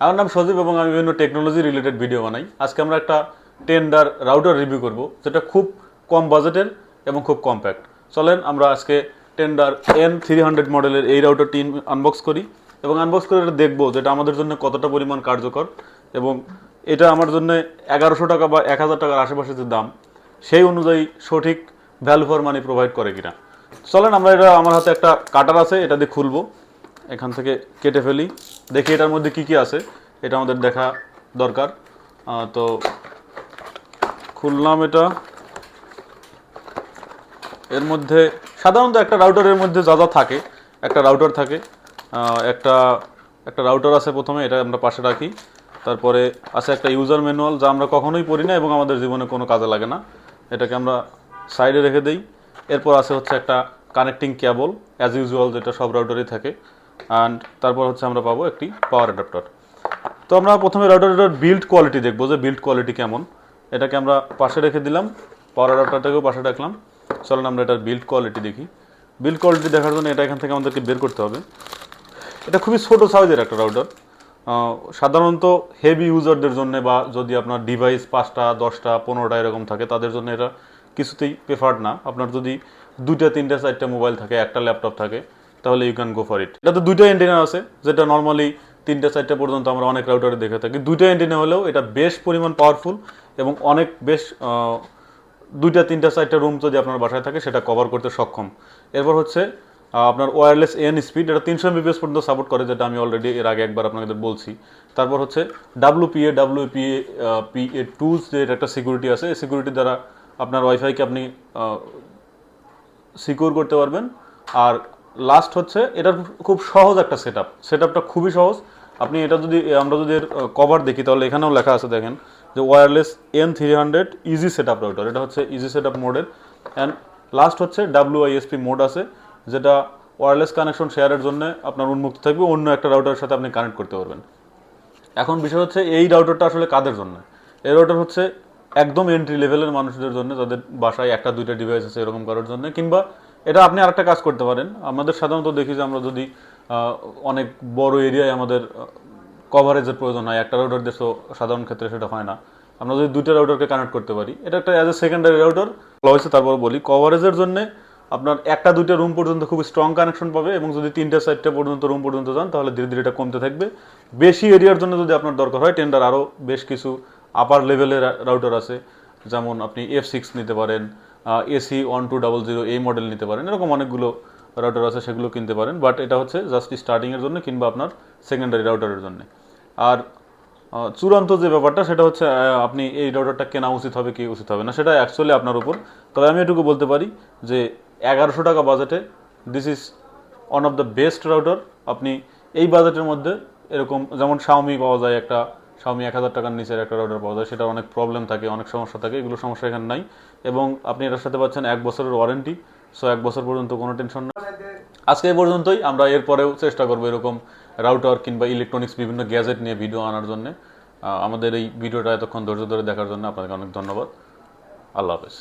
আমার নাম সজীব এবং আমি বিভিন্ন টেকনোলজি রিলেটেড ভিডিও বানাই। আজকে আমরা একটা টেন্ডার রাউটার রিভিউ করব, যেটা খুব কম বাজেটের এবং খুব কম্প্যাক্ট চলেন আমরা আজকে টেন্ডার এন থ্রি হান্ড্রেড মডেলের এই রাউটারটি আনবক্স করি এবং আনবক্স করে এটা দেখব যেটা আমাদের জন্য কতটা পরিমাণ কার্যকর এবং এটা আমার জন্য এগারোশো টাকা বা এক হাজার টাকার আশেপাশে যে দাম, সেই অনুযায়ী সঠিক ভ্যালু ফর মানি প্রোভাইড করে কিনা। চলেন আমরা এটা, আমার হাতে একটা কাটার আছে, এটা দিয়ে খুলবো। এখান থেকে কেটে ফেলি। দেখি এটার মধ্যে কি কি আছে। এটা আমাদের দেখা দরকার। তো খুললাম এটা। এর মধ্যে সাধারণত একটা রাউটারের মধ্যে যা যা থাকে, একটা রাউটার থাকে একটা একটা রাউটার আছে প্রথমে, এটা আমরা পাশে রাখি। তারপরে আছে একটা ইউজার ম্যানুয়াল যা আমরা কখনোই পড়ি না এবং আমাদের জীবনে কোনো কাজে লাগে না। এটাকে আমরা সাইডে রেখে দেই। এরপর আছে হচ্ছে একটা কানেক্টিং কেবল অ্যাজ ইউজুয়াল যেটা সব রাউটারই থাকে। অ্যান্ড তারপর হচ্ছে আমরা পাবো একটি পাওয়ার অ্যাডাপ্টার তো আমরা প্রথমে রাউটারের বিল্ড কোয়ালিটি দেখব যে বিল্ড কোয়ালিটি কেমন। এটাকে আমরা পাশে রেখে দিলাম পাওয়ার অ্যাডাপ্টারটাকেও পাশে রাখলাম। চলুন আমরা এটার বিল্ড কোয়ালিটি দেখি। বিল্ড কোয়ালিটি দেখার জন্য এটা এখান থেকে আমাদেরকে বের করতে হবে। এটা খুবই ছোট সাইজের একটা রাউটার সাধারণত হেভি ইউজারদের জন্য বা যদি আপনার ডিভাইস পাঁচটা, দশটা, পনেরোটা এরকম থাকে, তাদের জন্য এটা কিছুতেই প্রেফার্ড না। আপনার যদি দুইটা, তিনটা, চারটা মোবাইল থাকে, একটা ল্যাপটপ থাকে তাহলে you can go for it এটা তো দুইটা এন্টিনা আছে, যেটা নর্মালি তিনটা, চারটা পর্যন্ত আমরা অনেক রাউটারে দেখে থাকি। দুইটা এন্টিনা হলেও এটা বেশ পরিমাণ পাওয়ারফুল এবং অনেক বেশ দুইটা, তিনটা, চারটা রুম যদি আপনার বাসায় থাকে, সেটা কভার করতে সক্ষম। এরপর হচ্ছে আপনার ওয়্যারলেস এন স্পিড এটা তিনশো এমবিপিএস পর্যন্ত সাপোর্ট করে, যেটা আমি অলরেডি এর আগে একবার আপনাদের বলছি। তারপর হচ্ছে ডাব্লুপিএ ডাব্লুপিএ পিএ টুলস যে একটা সিকিউরিটি আছে। এই সিকিউরিটি দ্বারা আপনার ওয়াইফাইকে আপনি সিকিউর করতে পারবেন। আর লাস্ট হচ্ছে, এটার খুব সহজ একটা সেট আপ সেট আপটা খুবই সহজ। আপনি এটা যদি, আমরা যদি এর কভার দেখি, তাহলে এখানেও লেখা আছে, দেখেন, যে wireless N three hundred easy set up router এটা হচ্ছে ইজি সেট আপ মোডের অ্যান্ড লাস্ট হচ্ছে ডাব্লিউআইএসপি মোড আছে, যেটা ওয়্যারলেস কানেকশন শেয়ারের জন্য আপনার উন্মুক্ত থাকবে, অন্য একটা রাউটারের সাথে আপনি কানেক্ট করতে পারবেন। এখন বিষয় হচ্ছে, এই রাউটারটা আসলে কাদের জন্য? এই রাউটার হচ্ছে একদম এন্ট্রি লেভেলের মানুষদের জন্য, যাদের বাসায় একটা, দুইটা ডিভাইস আছে এরকম করার জন্য, কিংবা এটা আপনি আরেকটা কাজ করতে পারেন। আমাদের সাধারণত দেখি যে আমরা যদি অনেক বড় এরিয়ায় আমাদের কভারেজের প্রয়োজন হয়, একটা রাউটার দেশ সাধারণ ক্ষেত্রে সেটা হয় না। আমরা যদি দুইটা রাউটারকে কানেক্ট করতে পারি, এটা একটা অ্যাজ এ সেকেন্ডারি রাউটার হয়েছে, তারপর বলি কভারেজের জন্য আপনার একটা দুইটা রুম পর্যন্ত খুব স্ট্রং কানেকশন পাবে এবং যদি তিনটা চারটা পর্যন্ত রুম পর্যন্ত যান, তাহলে ধীরে ধীরে এটা কমতে থাকবে। বেশি এরিয়ার জন্য যদি আপনার দরকার হয় টেন্ডার আরও বেশ কিছু আপার লেভেলের রাউটার আছে, যেমন আপনি এফ সিক্স নিতে পারেন AC one two double zero এই মডেল নিতে পারেন। এরকম অনেকগুলো রাউটার আছে, সেগুলো কিনতে পারেন। বাট এটা হচ্ছে জাস্ট স্টার্টিংয়ের জন্য কিংবা আপনার সেকেন্ডারি রাউটারের জন্য। আর চূড়ান্ত যে ব্যাপারটা, সেটা হচ্ছে আপনি এই রাউটারটা কেনা উচিত হবে কি উচিত হবে না, সেটা অ্যাকচুয়ালি আপনার উপর। তবে আমি এটুকু বলতে পারি যে এগারোশো টাকা বাজেটে this is one of the best router আপনি এই বাজেটের মধ্যে এরকম, যেমন শাওমি পাওয়া যায় একটা শাওমি এক হাজার টাকার নিচের একটা রাউটার পাওয়া যায়। সেটা অনেক প্রবলেম থাকে, অনেক সমস্যা থাকে, এগুলো সমস্যা এখানে নাই। এবং আপনি এটার সাথে পাচ্ছেন এক বছরের ওয়ারেন্টি সো এক বছর পর্যন্ত কোনো টেনশন না আজকে এই পর্যন্তই, আমরা এরপরেও চেষ্টা করব এরকম রাউটার কিংবা ইলেকট্রনিক্স বিভিন্ন গ্যাজেট নিয়ে ভিডিও আনার জন্য। আমাদের এই ভিডিওটা এতক্ষণ ধৈর্য ধরে দেখার জন্য আপনাকে অনেক ধন্যবাদ। আল্লাহ হাফেজ।